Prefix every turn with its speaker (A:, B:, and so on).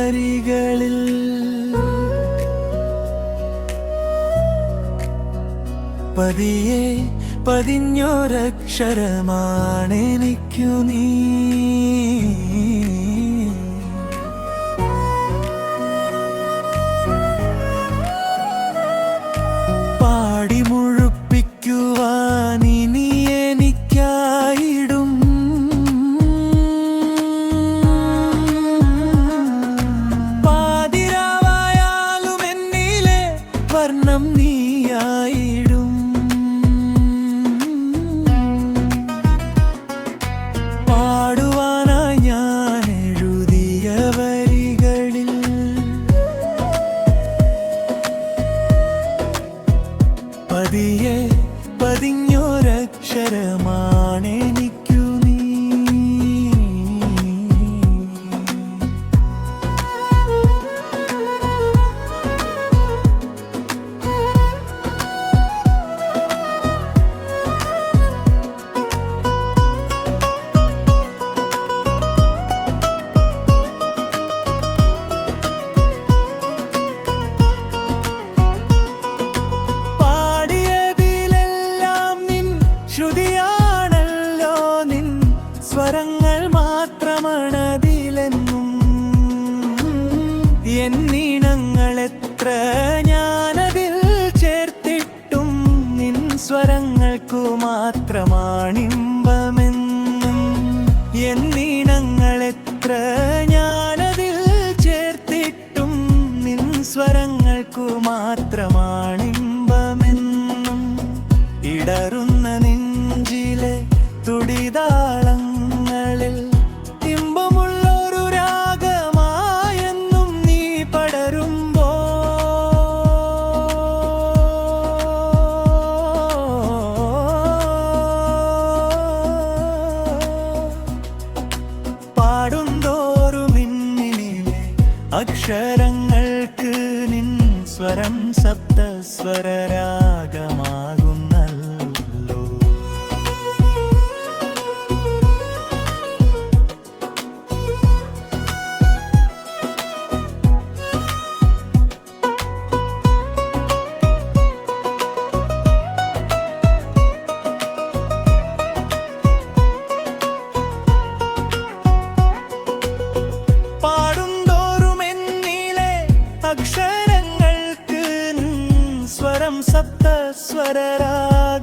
A: വരികളിൽ പതിയെ പതിഞ്ഞോരക്ഷരമാണെനിക്കു നീ. സ്വരങ്ങൾ മാത്രമാണതിലെന്നും എന്നീണങ്ങൾ എത്ര ഞാനതിൽ ചേർത്തിട്ടും നിൻ സ്വരങ്ങൾക്കു മാത്രമാണിമ്പമെന്നും എന്നീണങ്ങൾ എത്ര ഞാനതിൽ ചേർത്തിട്ടും നിൻ സ്വരങ്ങൾക്കു മാത്രമാണിമ്പമെന്നും അക്ഷരങ്ങൾക്ക് നിൻ സ്വരം സപ്തസ്വരരാഗമാകുന്നല്ലോ സ്വരരാഗമാകുന്ന